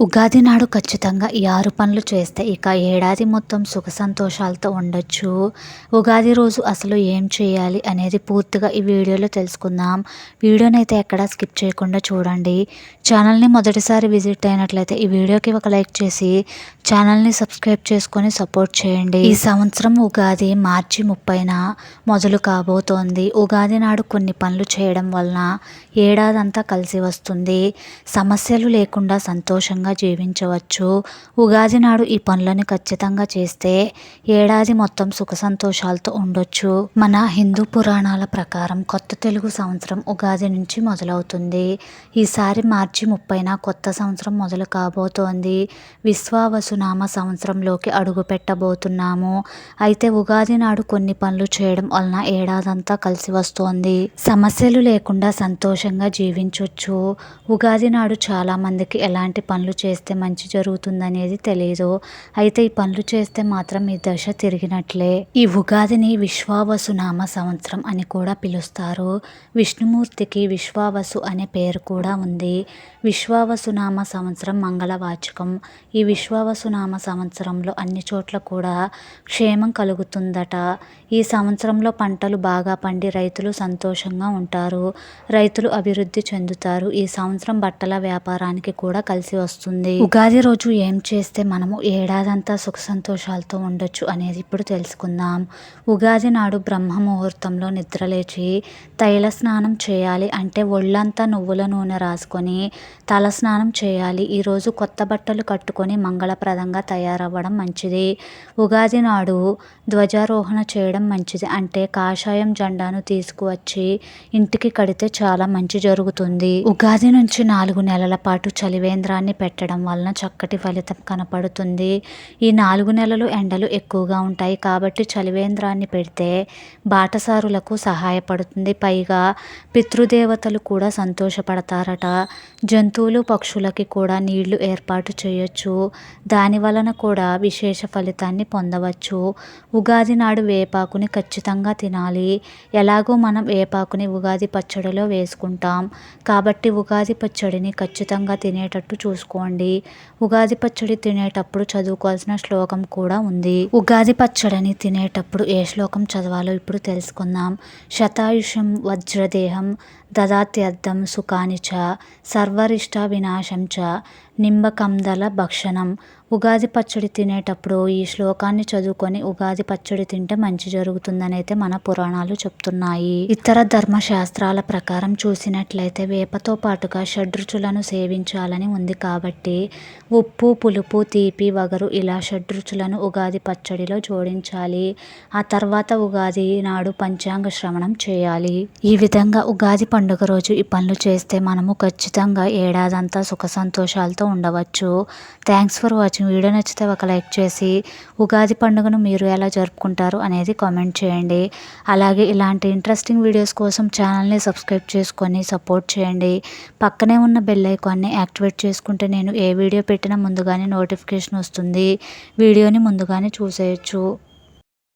ఉగాది నాడు ఖచ్చితంగా ఈ ఆరు పనులు చేస్తే ఇక ఏడాది మొత్తం సుఖ సంతోషాలతో ఉండొచ్చు. ఉగాది రోజు అసలు ఏం చేయాలి అనేది పూర్తిగా ఈ వీడియోలో తెలుసుకుందాం. వీడియోని అయితే ఎక్కడా స్కిప్ చేయకుండా చూడండి. ఛానల్ని మొదటిసారి విజిట్ అయినట్లయితే ఈ వీడియోకి ఒక లైక్ చేసి ఛానల్ని సబ్స్క్రైబ్ చేసుకొని సపోర్ట్ చేయండి. ఈ సంవత్సరం ఉగాది మార్చి ముప్పైన మొదలు కాబోతోంది. ఉగాది నాడు కొన్ని పనులు చేయడం వలన ఏడాదంతా కలిసి వస్తుంది. సమస్యలు లేకుండా సంతోషంగా జీవించవచ్చు. ఉగాది నాడు ఈ పనులను ఖచ్చితంగా చేస్తే ఏడాది మొత్తం సుఖ సంతోషాలతో ఉండొచ్చు. మన హిందూ పురాణాల ప్రకారం కొత్త తెలుగు సంవత్సరం ఉగాది నుంచి మొదలవుతుంది. ఈసారి మార్చి ముప్పైన కొత్త సంవత్సరం మొదలు కాబోతోంది. విశ్వావసునామ సంవత్సరంలోకి అడుగు పెట్టబోతున్నాము. అయితే ఉగాది నాడు కొన్ని పనులు చేయడం వలన ఏడాదంతా కలిసి వస్తోంది. సమస్యలు లేకుండా సంతోషంగా జీవించవచ్చు ఉగాది నాడు చాలామందికి ఎలాంటి పనులు చేస్తే మంచి జరుగుతుందనేది తెలియదు అయితే ఈ పనులు చేస్తే మాత్రం ఈ దశ తిరిగినట్లే. ఈ ఉగాదిని విశ్వావసునామ సంవత్సరం అని కూడా పిలుస్తారు. విష్ణుమూర్తికి విశ్వావసు అనే పేరు కూడా ఉంది. విశ్వావసునామ సంవత్సరం మంగళవాచకం. ఈ విశ్వావసునామ సంవత్సరంలో అన్ని చోట్ల కూడా క్షేమం కలుగుతుందట. ఈ సంవత్సరంలో పంటలు బాగా పండి రైతులు సంతోషంగా ఉంటారు. రైతులు అభివృద్ధి చెందుతారు. ఈ సంవత్సరం బట్టల వ్యాపారానికి కూడా కలిసి వస్తుంది ఉగాది రోజు ఏం చేస్తే మనము ఏడాదంతా సుఖ సంతోషాలతో ఉండొచ్చు అనేది ఇప్పుడు తెలుసుకుందాం. ఉగాది నాడు బ్రహ్మ ముహూర్తంలో నిద్రలేచి తైల స్నానం చేయాలి అంటే ఒళ్ళంతా నువ్వుల నూనె రాసుకొని తల స్నానం చేయాలి. ఈరోజు కొత్త బట్టలు కట్టుకొని మంగళప్రదంగా తయారవ్వడం మంచిది. ఉగాది నాడు ధ్వజారోహణ చేయడం మంచిది అంటే కాషాయం జెండాను తీసుకువచ్చి ఇంటికి కడితే చాలా మంచి జరుగుతుంది. ఉగాది నుంచి నాలుగు నెలల పాటు చలివేంద్రాన్ని పెట్టడం వలన చక్కటి ఫలితం కనపడుతుంది. ఈ నాలుగు నెలలు ఎండలు ఎక్కువగా ఉంటాయి కాబట్టి చలివేంద్రాన్ని పెడితే బాటసారులకు సహాయపడుతుంది. పైగా పితృదేవతలు కూడా సంతోషపడతారట. జంతువులు పక్షులకి కూడా నీళ్ళు ఏర్పాటు చేయొచ్చు. దాని వలన కూడా విశేష ఫలితాన్ని పొందవచ్చు. ఉగాది నాడు వేపాకుని ఖచ్చితంగా తినాలి. ఎలాగో మనం వేపాకుని ఉగాది పచ్చడిలో వేసుకుంటాం. కాబట్టి ఉగాది పచ్చడిని ఖచ్చితంగా తినేటట్టు చూసుకోండి. ఉగాది పచ్చడి తినేటప్పుడు చదువుకోవాల్సిన శ్లోకం కూడా ఉంది. ఉగాది పచ్చడిని తినేటప్పుడు ఏ శ్లోకం చదవాలో ఇప్పుడు తెలుసుకుందాం. శతాయుషం వజ్రదేహం దదాత్యర్థం సుఖాని చ సర్వరిష్ట వినాశం చ నింబకందల భక్షణం ఉగాది పచ్చడి తినేటప్పుడు ఈ శ్లోకాన్ని చదువుకొని ఉగాది పచ్చడి తింటే మంచి జరుగుతుందని అయితే మన పురాణాలు చెప్తున్నాయి. ఇతర ధర్మశాస్త్రాల ప్రకారం చూసినట్లయితే వేపతో పాటుగా షడ్రుచులను సేవించాలని ఉంది కాబట్టి ఉప్పు పులుపు తీపి వగరు ఇలా షడ్రుచులను ఉగాది పచ్చడిలో జోడించాలి. ఆ తర్వాత ఉగాది నాడు పంచాంగ శ్రవణం చేయాలి. ఈ విధంగా ఉగాది పండుగ రోజు ఈ పనులు చేస్తే మనము ఖచ్చితంగా ఏడాదంతా సుఖ సంతోషాలతో ఉండవచ్చు. Thanks for watching. వీడియో నచ్చితే ఒక లైక్ చేసి ఉగాది పండుగను మీరు ఎలా జరుపుకుంటారు అనేది కామెంట్ చేయండి. అలాగే ఇలాంటి ఇంట్రెస్టింగ్ వీడియోస్ కోసం ఛానల్ని సబ్స్క్రైబ్ చేసుకొని సపోర్ట్ చేయండి. పక్కనే ఉన్న బెల్ ఐకాన్ని యాక్టివేట్ చేసుకుంటే నేను ఏ వీడియో పెట్టినా ముందుగానే నోటిఫికేషన్ వస్తుంది. వీడియోని ముందుగానే చూసేయచ్చు.